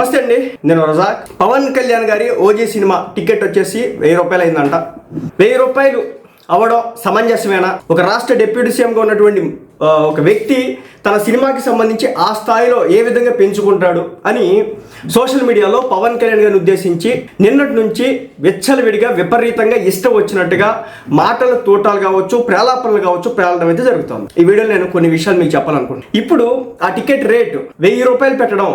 నమస్తే అండి. నేను రజాక్. పవన్ కళ్యాణ్ గారి ఓజీ సినిమా టికెట్ వచ్చేసి వెయ్యి రూపాయలు అయిందంట వెయ్యి రూపాయలు అవడం సమంజసమేనా? ఒక రాష్ట్ర డిప్యూటీ సీఎంగా ఉన్నటువంటి ఒక వ్యక్తి తన సినిమాకి సంబంధించి ఆ స్థాయిలో ఏ విధంగా పెంచుకుంటాడు అని సోషల్ మీడియాలో పవన్ కళ్యాణ్ గారిని ఉద్దేశించి నిన్నటి నుంచి విచ్చలవిడిగా విపరీతంగా ఇష్టం వచ్చినట్టుగా మాటల తోటాలు కావచ్చు ప్రేలాపనలు కావచ్చు ప్రేలడం అయితే జరుగుతుంది. ఈ వీడియోలో నేను కొన్ని విషయాలు మీకు చెప్పాలనుకుంటున్నాను. ఇప్పుడు ఆ టికెట్ రేటు వెయ్యి రూపాయలు పెట్టడం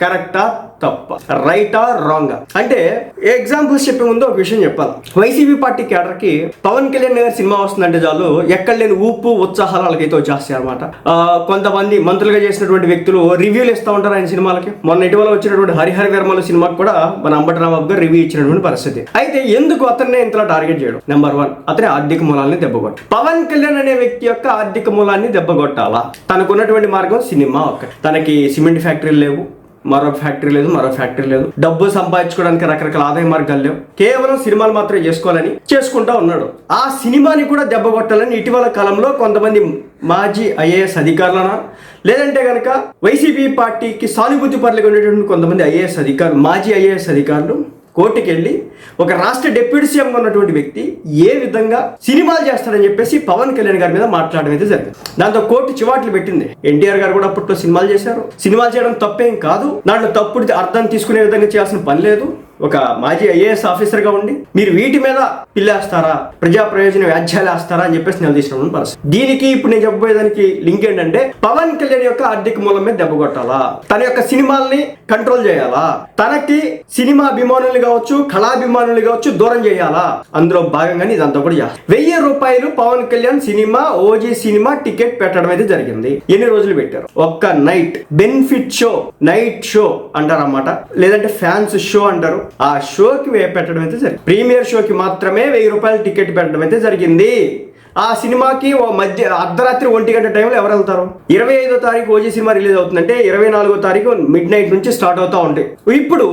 కరెక్టా తప్ప? రైటా రాంగ్? అంటే ఎగ్జాంపుల్స్ చెప్పే ముందు ఒక విషయం చెప్పాలి. వైసీపీ పార్టీ కేడర్కి పవన్ కళ్యాణ్ గారి సినిమా వస్తుందంటే చాలు ఎక్కడ లేని ఊపు ఉత్సాహాలు వాళ్ళకైతే వచ్చేస్తాయి అనమాట కొంతమంది మంత్రులుగా చేసినటువంటి వ్యక్తులు రివ్యూలు ఇస్తూ ఉంటారు ఆయన సినిమాలకి. మొన్న ఇటీవల వచ్చినటువంటి హరిహర వర్మల సినిమాకి కూడా మన అంబటి రాంబాబు గారు రివ్యూ ఇచ్చినటువంటి పరిస్థితి. అయితే ఎందుకు అతన్నే ఇంతలా టార్గెట్ చేయడం? నెంబర్ వన్ అతని ఆర్థిక మూలాన్ని దెబ్బగొట్ట పవన్ కళ్యాణ్ అనే వ్యక్తి యొక్క ఆర్థిక మూలాన్ని దెబ్బగొట్టాలా తనకున్నటువంటి మార్గం సినిమా ఒక్కటి. తనకి సిమెంట్ ఫ్యాక్టరీలు లేవు మరో ఫ్యాక్టరీ లేదు మరో ఫ్యాక్టరీ లేదు. డబ్బు సంపాదించుకోవడానికి రకరకాల ఆదాయ మార్గాలు లేవు. కేవలం సినిమాలు మాత్రం చేసుకోవాలని చేసుకుంటా ఉన్నాడు. ఆ సినిమాని కూడా దెబ్బ కొట్టాలని ఇటీవల కాలంలో కొంతమంది మాజీ ఐఏఎస్ అధికారులన లేదంటే కనుక వైసీపీ పార్టీకి సానుభూతి పరులుగా ఉండేటువంటి కొంతమంది ఐఏఎస్ అధికారులు మాజీ ఐఏఎస్ అధికారులు కోర్టుకి వెళ్ళి ఒక రాష్ట్ర డిప్యూటీ సీఎం ఉన్నటువంటి వ్యక్తి ఏ విధంగా సినిమాలు చేస్తాడని చెప్పేసి పవన్ కళ్యాణ్ గారి మీద మాట్లాడడం అయితే జరిగింది. దాంతో కోర్టు చివాట్లు పెట్టింది. ఎన్టీఆర్ గారు కూడా అప్పట్లో సినిమాలు చేశారు. సినిమాలు చేయడం తప్పేం కాదు. దాంట్లో తప్పుడు అర్థం తీసుకునే విధంగా చేయాల్సిన పని లేదు. ఒక మాజీ ఐఏఎస్ ఆఫీసర్గా ఉండి మీరు వీటి మీద పిల్లేస్తారా? ప్రజా ప్రయోజన వ్యాధ్యాలు వేస్తారా అని చెప్పేసి నిలదీసిన పరిస్థితి. దీనికి ఇప్పుడు నేను చెప్పబోయేదానికి లింక్ ఏంటంటే పవన్ కళ్యాణ్ యొక్క ఆర్థిక మూలం మీద దెబ్బ కొట్టాలా? తన యొక్క సినిమాల్ని కంట్రోల్ చేయాలా? తనకి సినిమా అభిమానులు కావచ్చు కళాభిమానులు కావచ్చు దూరం చేయాలా? అందులో భాగంగానే ఇదంతా కూడా చేయాలి వెయ్యి రూపాయలు Pawan Kalyan cinema OG cinema ticket పెట్టడం అయితే జరిగింది. ఎన్ని రోజులు పెట్టారు? ఒక్క night. Benefit show night show అంటారు అన్నమాట లేదంటే ఫ్యాన్స్ షో అంటారు. ఆ షోకి పెట్టడం అయితే జరిగింది. ప్రీమియర్ షోకి మాత్రమే వెయ్యి రూపాయలు టికెట్ పెట్టడం అయితే జరిగింది. ఆ సినిమాకి ఓ మధ్య అర్ధరాత్రి ఒంటి గంట టైంలో ఎవరు వెళ్తారు? ఇరవై ఐదో తారీఖు ఓజీ సినిమా రిలీజ్ అవుతుందంటే ఇరవై నాలుగో తారీఖు మిడ్ నైట్ నుంచి స్టార్ట్ అవుతా ఉంటాయి. ఇప్పుడు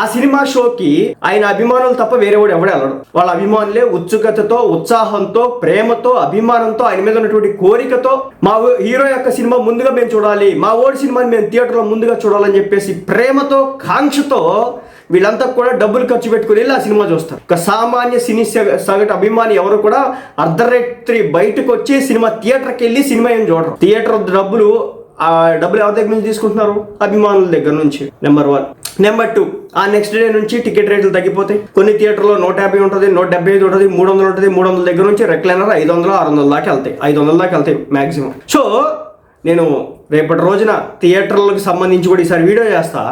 ఆ సినిమా షోకి ఆయన అభిమానులు తప్ప వేరే వాడు ఎవడే వెళ్ళడు. వాళ్ళ అభిమానులే ఉత్సుకతతో ఉత్సాహంతో ప్రేమతో అభిమానంతో ఆయన మీద ఉన్నటువంటి కోరికతో మా హీరో యొక్క సినిమా ముందుగా మేము చూడాలి మా ఓడి సినిమాని మేము థియేటర్లో ముందుగా చూడాలని చెప్పేసి ప్రేమతో కాంక్షతో వీళ్ళంతా కూడా డబ్బులు ఖర్చు పెట్టుకుని వెళ్ళి ఆ సినిమా చూస్తారు. ఒక సామాన్య సినీ సగ- సగటు అభిమాని ఎవరు కూడా అర్ధరాత్రి బయటకు వచ్చి సినిమా థియేటర్కి వెళ్ళి సినిమా ఏం చూడరు. థియేటర్ డబ్బులు ఆ డబ్బులు ఎవరి దగ్గర నుంచి తీసుకుంటున్నారు? అభిమానుల దగ్గర నుంచి. నెంబర్ వన్ నెంబర్ టూ ఆ నెక్స్ట్ డే నుంచి టికెట్ రేట్లు తగ్గిపోతాయి. కొన్ని థియేటర్లో నూట యాభై ఉంటుంది నూట డెబ్బై ఐదు ఉంటుంది మూడు వందలు ఉంటుంది మూడు వందల దగ్గర నుంచి రెక్లైనర్ ఐదు వందలు ఆరు వందల దాకా వెళ్తాయి. ఐదు వందల దాకా వెళ్తాయి మాక్సిమం సో నేను రేపటి రోజున థియేటర్లకు సంబంధించి కూడా ఈసారి వీడియో చేస్తా.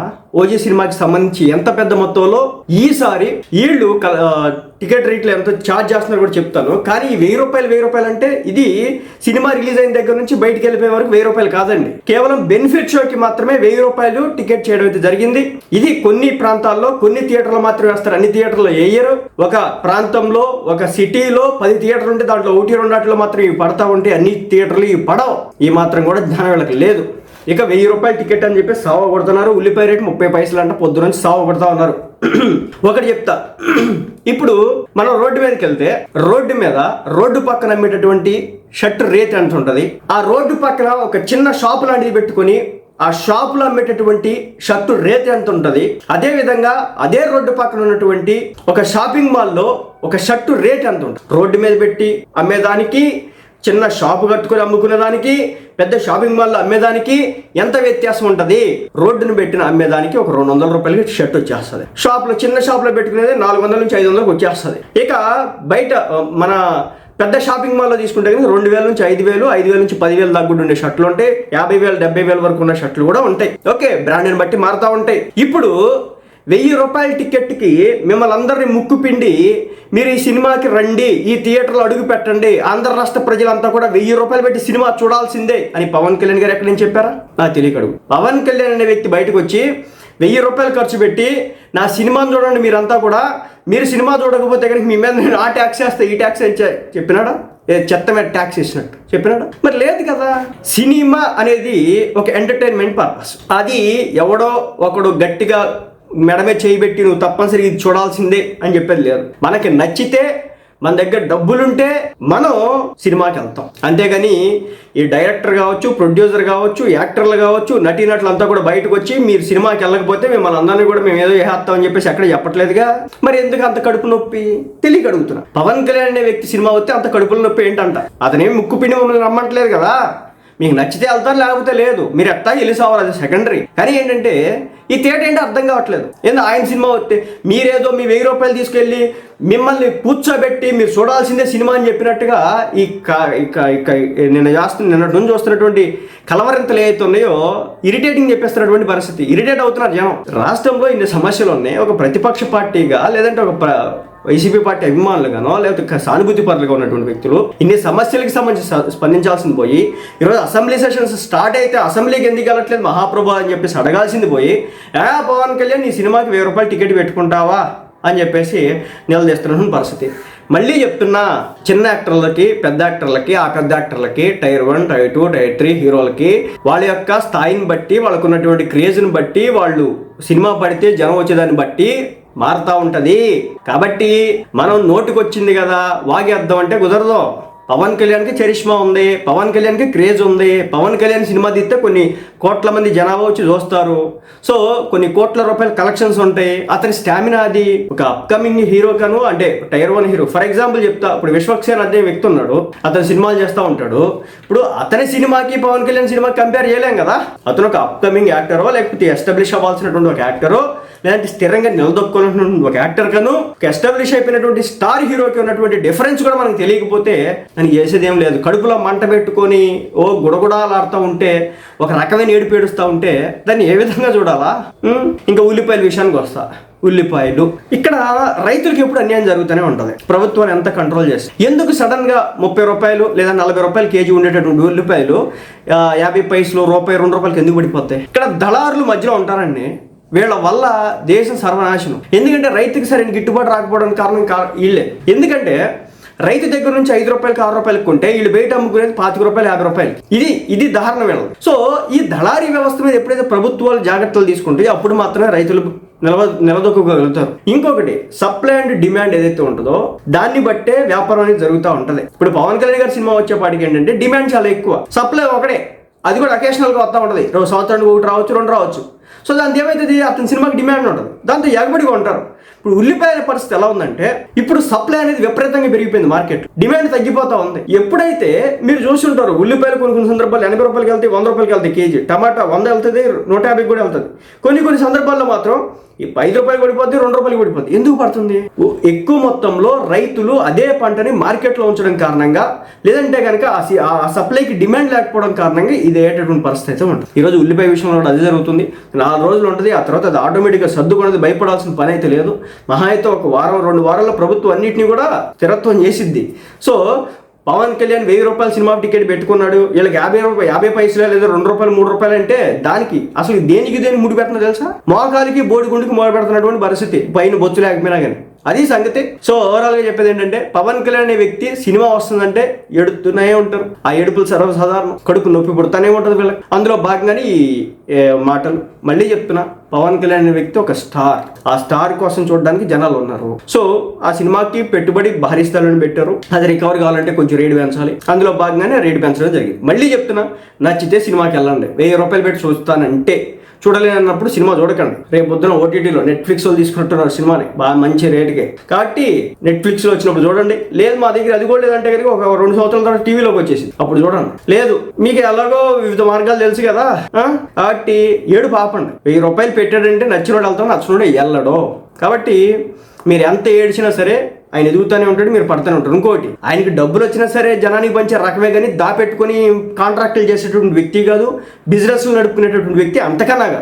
ఓజీ సినిమాకి సంబంధించి ఎంత పెద్ద మొత్తంలో ఈసారి వీళ్ళు క- టికెట్ రేట్లు ఎంత ఛార్జ్ చేస్తున్నారు కూడా చెప్తాను. కానీ ఈ వెయ్యి రూపాయలు వెయ్యి రూపాయలు అంటే ఇది సినిమా రిలీజ్ అయిన దగ్గర నుంచి బయటికి వెళ్ళిపోయే వరకు వెయ్యి రూపాయలు కాదండి. కేవలం బెనిఫిట్ షోకి మాత్రమే వెయ్యి రూపాయలు టికెట్ చేయడం అయితే జరిగింది. ఇది కొన్ని ప్రాంతాల్లో కొన్ని థియేటర్లు మాత్రమే వేస్తారు. అన్ని థియేటర్లు వేయరు ఒక ప్రాంతంలో ఒక సిటీలో పది థియేటర్లు ఉంటే దాంట్లో ఒకటి రెండాట్లో మాత్రం ఇవి పడతా ఉంటే అన్ని థియేటర్లు ఇవి పడవు. ఈ మాత్రం కూడా జ్ఞానం వీళ్ళకి లేదు. ఇక వెయ్యి రూపాయల టికెట్ అని చెప్పి సావ కొడుతున్నారు. ఉల్లిపాయ రేటు ముప్పై పైసలు అంటే పొద్దున నుంచి సావ కొడతా ఉన్నారు. ఒకటి చెప్తా. ఇప్పుడు మనం రోడ్డు మీదకి వెళ్తే రోడ్డు మీద రోడ్డు పక్కన అమ్మేటటువంటి షర్ట్ రేట్ ఎంత ఉంటుంది? ఆ రోడ్డు పక్కన ఒక చిన్న షాప్ లాంటిది పెట్టుకొని ఆ షాపులో అమ్మేటటువంటి షర్టు రేట్ ఎంత ఉంటుంది? అదే విధంగా అదే రోడ్డు పక్కన ఉన్నటువంటి ఒక షాపింగ్ మాల్లో ఒక షర్టు రేట్ ఎంత ఉంటుంది? రోడ్డు మీద పెట్టి అమ్మేదానికి చిన్న షాపు కట్టుకొని అమ్ముకునే దానికి పెద్ద షాపింగ్ మాల్లో అమ్మేదానికి ఎంత వ్యత్యాసం ఉంటుంది? రోడ్డును పెట్టిన అమ్మేదానికి ఒక రెండు వందల రూపాయలకి షర్ట్ వచ్చేస్తుంది. షాప్లో చిన్న షాప్లో పెట్టుకునేది నాలుగు వందల నుంచి ఐదు వందలకు వచ్చేస్తుంది. ఇక బయట మన పెద్ద షాపింగ్ మాల్లో తీసుకుంటే కనుక రెండు వేల నుంచి ఐదు వేలు ఐదు వేల నుంచి పదివేల దాకా కూడా ఉండే షర్ట్లు ఉంటాయి. యాభై వేలు డెబ్బై వేల వరకు ఉన్న షర్ట్లు కూడా ఉంటాయి. ఓకే బ్రాండ్ని బట్టి మారుతూ ఉంటాయి. ఇప్పుడు వెయ్యి రూపాయల టికెట్కి మిమ్మల్ని అందరినీ ముక్కు పిండి మీరు ఈ సినిమాకి రండి ఈ థియేటర్లో అడుగు పెట్టండి ఆంధ్ర రాష్ట్ర ప్రజలంతా కూడా వెయ్యి రూపాయలు పెట్టి సినిమా చూడాల్సిందే అని పవన్ కళ్యాణ్ గారు ఎక్కడి నుంచి చెప్పారా? నాకు తెలియక అడుగు. పవన్ కళ్యాణ్ అనే వ్యక్తి బయటకు వచ్చి వెయ్యి రూపాయలు ఖర్చు పెట్టి నా సినిమాను చూడండి మీరంతా కూడా మీరు సినిమా చూడకపోతే కనుక మీ మీద నేను ఆ ట్యాక్స్ వేస్తా ఈ ట్యాక్స్ చెప్పినాడా? చెత్త మీద ట్యాక్స్ ఇచ్చినట్టు చెప్పినాడా? మరి లేదు కదా. సినిమా అనేది ఒక ఎంటర్టైన్మెంట్ పర్పస్. అది ఎవడో ఒకడు గట్టిగా మెడమే చేయబెట్టి నువ్వు తప్పనిసరిగా ఇది చూడాల్సిందే అని చెప్పేది లేదు. మనకి నచ్చితే మన దగ్గర డబ్బులుంటే మనం సినిమాకి వెళ్తాం. అంతేగాని ఈ డైరెక్టర్ కావచ్చు ప్రొడ్యూసర్ కావచ్చు యాక్టర్లు కావచ్చు నటీనటులు అంతా కూడా బయటకు వచ్చి మీరు సినిమాకి వెళ్ళకపోతే మిమ్మల్ని అందరినీ కూడా మేము ఏదో చేస్తాం అని చెప్పేసి ఎక్కడ చెప్పట్లేదుగా. మరి ఎందుకు అంత కడుపు నొప్పి? తెలియక అడుగుతున్నా. పవన్ కళ్యాణ్ అనే వ్యక్తి సినిమా వస్తే అంత కడుపుల నొప్పి ఏంటంట? అతనేం ముక్కు పిండి మమ్మల్ని రమ్మట్లేదు కదా? మీకు నచ్చితే వెళ్తారు లేకపోతే లేదు. మీరు ఎట్టా వెళ్ళి సావాలి అది సెకండరీ కానీ ఏంటంటే ఈ థియేటర్ ఏంటో అర్థం కావట్లేదు. ఏందో ఆయన సినిమా వస్తే మీరేదో మీ వెయ్యి రూపాయలు తీసుకెళ్ళి మిమ్మల్ని కూర్చోబెట్టి మీరు చూడాల్సిందే సినిమా అని చెప్పినట్టుగా ఈ క- నిన్న చేస్తున్న నిన్నటి నుంచి చూస్తున్నటువంటి కలవరింతలు ఏవైతే ఉన్నాయో ఇరిటేటింగ్ చెప్పేస్తున్నటువంటి పరిస్థితి. ఇరిటేట్ అవుతున్నారు జనం. రాష్ట్రంలో ఇన్ని సమస్యలు ఉన్నాయి. ఒక ప్రతిపక్ష పార్టీగా లేదంటే ఒక వైసీపీ పార్టీ అభిమానులుగానో లేకపోతే సానుభూతి పరులుగా ఉన్నటువంటి వ్యక్తులు ఇన్ని సమస్యలకు సంబంధించి స్పందించాల్సింది పోయి ఈరోజు అసెంబ్లీ సెషన్స్ స్టార్ట్ అయితే అసెంబ్లీకి ఎందుకు వెళ్ళట్లేదు మహాప్రభు అని చెప్పేసి అడగాల్సింది పోయి ఏ పవన్ కళ్యాణ్ నీ సినిమాకి వెయ్యి రూపాయలు టికెట్ పెట్టుకుంటావా? అని చెప్పేసి నిలదీస్తున్న పరిస్థితి. మళ్ళీ చెప్తున్నా చిన్న యాక్టర్లకి పెద్ద యాక్టర్లకి ఆ పెద్ద యాక్టర్లకి tier one tier two tier three హీరోలకి వాళ్ళ యొక్క స్థాయిని బట్టి వాళ్ళకు ఉన్నటువంటి క్రేజ్ని బట్టి వాళ్ళు సినిమా పడితే జనం వచ్చేదాన్ని బట్టి మారుతా ఉంటుంది. కాబట్టి మనం నోటికొచ్చింది కదా వాగేద్దాం అంటే కుదరదు. పవన్ కళ్యాణ్కి చరిష్మా ఉంది పవన్ కళ్యాణ్కి క్రేజ్ ఉంది. పవన్ కళ్యాణ్ సినిమా తీస్తే కొన్ని కోట్ల మంది జనాభా వచ్చి చూస్తారు. సో కొన్ని కోట్ల రూపాయల కలెక్షన్స్ ఉంటాయి. అతని స్టామినా అది. ఒక అప్కమింగ్ హీరో కను అంటే tier one hero for example చెప్తా ఇప్పుడు విశ్వక్సేన్ అదే వ్యక్తి ఉన్నాడు. అతను సినిమాలు చేస్తూ ఉంటాడు. ఇప్పుడు అతని సినిమాకి పవన్ కళ్యాణ్ సినిమాకి కంపేర్ చేయలేం కదా? అతను ఒక అప్కమింగ్ యాక్టరో లేకపోతే ఎస్టాబ్లిష్ అవ్వాల్సినటువంటి ఒక యాక్టరో లేదంటే స్థిరంగా నిలదొక్కున్నటువంటి ఒక యాక్టర్గాను ఒక ఎస్టాబ్లిష్ అయిపోయినటువంటి స్టార్ హీరోకి ఉన్నటువంటి డిఫరెన్స్ కూడా మనకు తెలియకపోతే దానికి చేసేదేం ఏం లేదు. కడుపులో మంట పెట్టుకొని ఓ గుడగుడాలాడుతూ ఉంటే ఒక రకమైన ఏడుపు ఏడుస్తూ ఉంటే దాన్ని ఏ విధంగా చూడాలా? ఇంకా ఉల్లిపాయల విషయానికి వస్తా. ఉల్లిపాయలు. ఇక్కడ రైతులకు ఎప్పుడు అన్యాయం జరుగుతూనే ఉంటుంది. ప్రభుత్వం ఎంత కంట్రోల్ చేస్తుంది ఎందుకు సడన్గా ముప్పై రూపాయలు లేదా నలభై రూపాయలు కేజీ ఉండేటటువంటి ఉల్లిపాయలు యాభై పైసలు రూపాయి రెండు రూపాయలకి ఎందుకు పడిపోతాయి? ఇక్కడ దళారులు మధ్యలో ఉంటారండి. వీళ్ళ వల్ల దేశం సర్వనాశనం. ఎందుకంటే రైతుకి సరైన గిట్టుబాటు రాకపోవడానికి కారణం కా వీళ్ళే. ఎందుకంటే రైతు దగ్గర నుంచి ఐదు రూపాయలకి ఆరు రూపాయలకి కొంటే వీళ్ళు బయట అమ్ముకునేది పాతిక రూపాయలు యాభై రూపాయలు ఇది ఇది దారుణ వీళ్ళది. సో ఈ దళారీ వ్యవస్థ మీద ఎప్పుడైతే ప్రభుత్వాలు జాగ్రత్తలు తీసుకుంటే అప్పుడు మాత్రమే రైతులు నిలవ నిలదొక్కగలుగుతారు. ఇంకొకటి సప్లై అండ్ డిమాండ్ ఏదైతే ఉంటుందో దాన్ని బట్టే వ్యాపారం అనేది జరుగుతూ ఉంటుంది. ఇప్పుడు పవన్ కళ్యాణ్ గారి సినిమా వచ్చేపాటికి ఏంటంటే డిమాండ్ చాలా ఎక్కువ. సప్లై ఒకటే. అది కూడా అకేషనల్గా వస్తూ ఉంటుంది. సంవత్సరానికి ఒకటి రావచ్చు రెండు రావచ్చు. సో దాంతో ఏమైతుంది? అతని సినిమాకి డిమాండ్ ఉంటుంది దాంతో ఎగబడిగా ఉంటారు. ఇప్పుడు ఉల్లిపాయల పరిస్థితి ఎలా ఉందంటే ఇప్పుడు సప్లై అనేది విపరీతంగా పెరిగిపోయింది మార్కెట్. డిమాండ్ తగ్గిపోతా ఉంది. ఎప్పుడైతే మీరు చూస్తుంటారు ఉల్లిపాయలు కొన్ని కొన్ని సందర్భాలు ఎనభై రూపాయలకి వెళ్తాయి వంద రూపాయలకి వెళ్తాయి కేజీ. టమాటా వంద వెళ్తుంది నూట యాభైకి కూడా వెళ్తుంది. కొన్ని కొన్ని సందర్భాల్లో మాత్రం ఐదు రూపాయలు పడిపోద్ది రెండు రూపాయలు పడిపోద్ది. ఎందుకు పడుతుంది? ఎక్కువ మొత్తంలో రైతులు అదే పంటని మార్కెట్లో ఉంచడం కారణంగా లేదంటే కనుక ఆ ఆ సప్లైకి డిమాండ్ లేకపోవడం కారణంగా ఇది అయ్యేటటువంటి పరిస్థితి అయితే ఉంటుంది. ఈరోజు ఉల్లిపాయ విషయంలో కూడా అదే జరుగుతుంది. నాలుగు రోజులు ఉంటుంది ఆ తర్వాత అది ఆటోమేటిక్గా సర్దుకున్నది భయపడాల్సిన పని అయితే లేదు. మహా అయితే ఒక వారం రెండు వారాల్లో ప్రభుత్వం అన్నింటినీ కూడా స్థిరత్వం చేసిద్ది. సో పవన్ కళ్యాణ్ వెయ్యి రూపాయల సినిమా టికెట్ పెట్టుకున్నాడు. వీళ్ళకి యాభై రూపాయలు యాభై పైసలు లేదా రెండు రూపాయలు మూడు రూపాయలు అంటే దానికి అసలు దేనికి దేనికి ముడి పెడుతున్నా తెలుసా? మోకాలికి బోడిగుండుకి మొదలు పెడుతున్నటువంటి పరిస్థితి. పైన బొచ్చు లేకపోయినా కానీ. అది సంగతి. సో ఓవరాల్గా చెప్పేది ఏంటంటే పవన్ కళ్యాణ్ అనే వ్యక్తి సినిమా వస్తుందంటే ఎడుతూనే ఉంటారు. ఆ ఏడుపులు సర్వసాధారణం. కడుపు నొప్పి పుడతానే ఉంటుంది వీళ్ళకి. అందులో భాగంగానే ఈ మాటలు. మళ్ళీ చెప్తున్నా. పవన్ కళ్యాణ్ అనే వ్యక్తి ఒక స్టార్. ఆ స్టార్ కోసం చూడడానికి జనాలు ఉన్నారు. సో ఆ సినిమాకి పెట్టుబడి భారీ స్థాయిలో పెట్టారు. అది రికవర్ కావాలంటే కొంచెం రేటు పెంచాలి. అందులో భాగంగానే రేటు పెంచడం జరిగింది. మళ్ళీ చెప్తున్నా నచ్చితే సినిమాకి వెళ్ళండి. వెయ్యి రూపాయలు పెట్టి చూస్తానంటే చూడలేనన్నప్పుడు సినిమా చూడకండి. రేపు పొద్దున ఓటీటీలో నెట్ఫ్లిక్స్లో తీసుకుంటున్నారు సినిమాని. బాగా మంచి రేటుకే. కాబట్టి నెట్ఫ్లిక్స్లో వచ్చినప్పుడు చూడండి. లేదు మా దగ్గర అది కూడా లేదంటే కనుక ఒక రెండు సంవత్సరాల తర్వాత టీవీలోకి వచ్చేసి అప్పుడు చూడండి. లేదు మీకు ఎలాగో వివిధ మార్గాలు తెలుసు కదా. కాబట్టి ఏడు పాపండి. వెయ్యి రూపాయలు పెట్టాడంటే నచ్చినోడు వెళ్తాం నచ్చినోడు వెళ్ళడు. కాబట్టి మీరు ఎంత ఏడ్చినా సరే ఆయన ఎదుగుతూనే ఉంటాడు మీరు పడుతూనే ఉంటారు. ఇంకోటి ఆయనకి డబ్బులు వచ్చినా సరే జనానికి పంచే రకమే కానీ దాపెట్టుకొని కాంట్రాక్టులు చేసేటటువంటి వ్యక్తి కాదు బిజినెస్ నడుపుకునేటటువంటి వ్యక్తి అంతకన్నా కాదు.